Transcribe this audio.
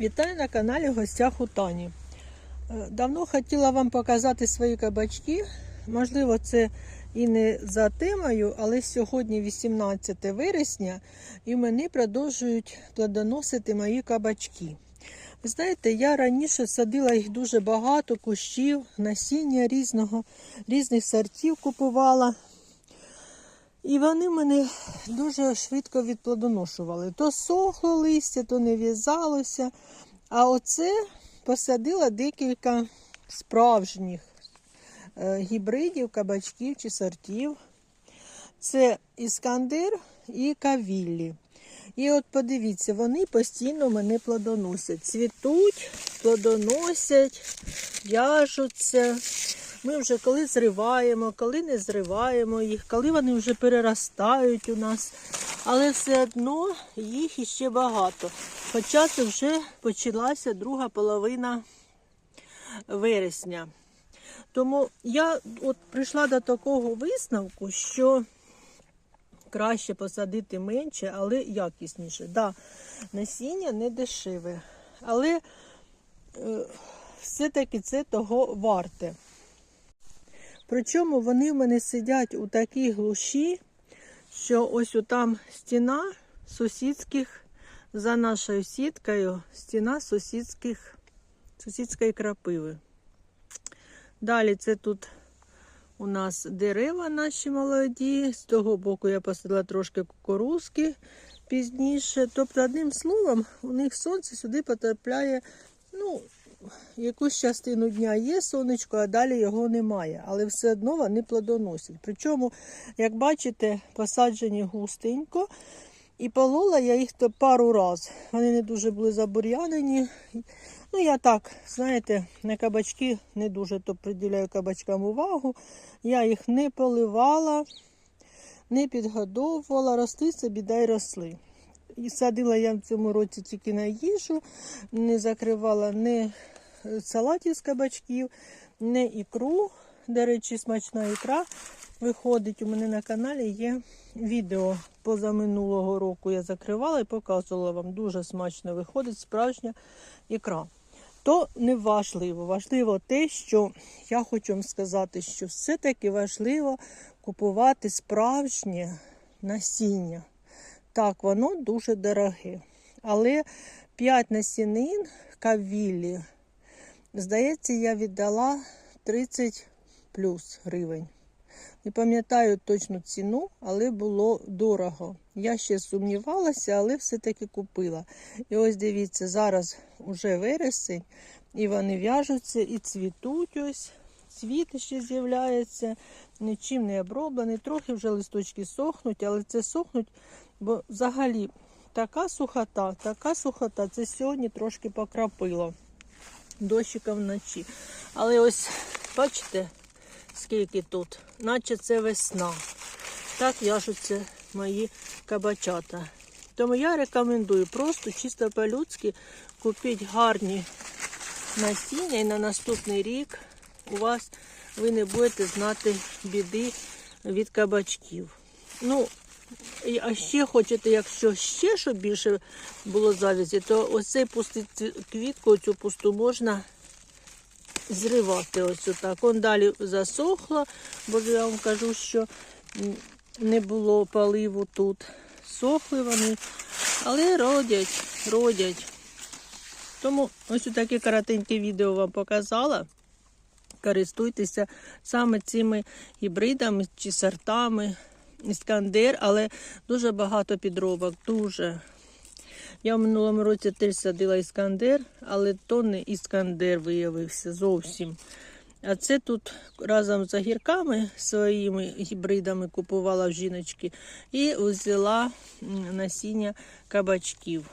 Вітаю на каналі в гостях у Тані. Е, Давно хотіла вам показати свої кабачки. Можливо, це і не за темою, але сьогодні 18 вересня і мені продовжують плодоносити мої кабачки. Ви знаєте, я раніше садила їх дуже багато, кущів, насіння різного, різних сортів купувала. І вони мене дуже швидко відплодоношували. То сохло листя, то не в'язалося. А оце посадила декілька справжніх е, гібридів, кабачків чи сортів. Це іскандер і кавіллі. І от подивіться, вони постійно мене плодоносять. Цвітуть, плодоносять, в'яжуться. Ми вже коли зриваємо, коли не зриваємо їх, коли вони вже переростають у нас. Але все одно їх іще багато. Хоча це вже почалася друга половина вересня. Тому я от прийшла до такого висновку, що краще посадити менше, але якісніше. Да, насіння не дешеве, але е, все-таки це того варте. Причому вони в мене сидять у такій глуші, що ось там стіна сусідських, за нашою сіткою, стіна сусідських, сусідської крапиви. Далі це тут у нас дерева наші молоді. З того боку я посадила трошки кукурузки пізніше. Тобто, одним словом, у них сонце сюди потрапляє, ну, якусь частину дня є сонечко, а далі його немає. Але все одно вони плодоносять. Причому, як бачите, посаджені густенько. І полола я їх то пару разів. Вони не дуже були забур'янені. Ну, я так, знаєте, на кабачки не дуже то приділяю кабачкам увагу. Я їх не поливала, не підгодовувала, росли собі дай росли. І садила я в цьому році тільки на їжу, не закривала ні салатів з кабачків, ні ікру. До речі, смачна ікра виходить. У мене на каналі є відео позаминулого року. Я закривала і показувала вам. Дуже смачно виходить справжня ікра. То не важливо. Важливо те, що я хочу вам сказати, що все-таки важливо купувати справжнє насіння. Так, воно дуже дороге. Але 5 насінин кавілі, здається, я віддала 30 плюс гривень. Не пам'ятаю точну ціну, але було дорого. Я ще сумнівалася, але все-таки купила. І ось дивіться, зараз уже вересень, і вони в'яжуться і цвітуть ось. Цвіт ще з'являється, нічим не оброблений. Трохи вже листочки сохнуть, але це сохнуть, бо взагалі така сухота, така сухота. Це сьогодні трошки покрапило дощика вночі. Але ось, бачите, скільки тут, наче це весна. Так в'яжуться мої кабачата. Тому я рекомендую просто чисто по-людськи купіть гарні насіння і на наступний рік у вас ви не будете знати біди від кабачків. Ну, а ще хочете, якщо ще щоб більше було завязі, то ось цей пустий квітку, оцю пусту можна зривати ось отак. Он далі засохло, бо я вам кажу, що не було поливу тут. Сохли вони, але родять, родять. Тому ось таке коротеньке відео вам показала. Користуйтеся саме цими гібридами чи сортами. Іскандер, але дуже багато підробок. Дуже. Я в минулому році теж садила іскандер, але то не іскандер виявився зовсім. А це тут разом з огірками своїми гібридами купувала в жіночки і взяла насіння кабачків.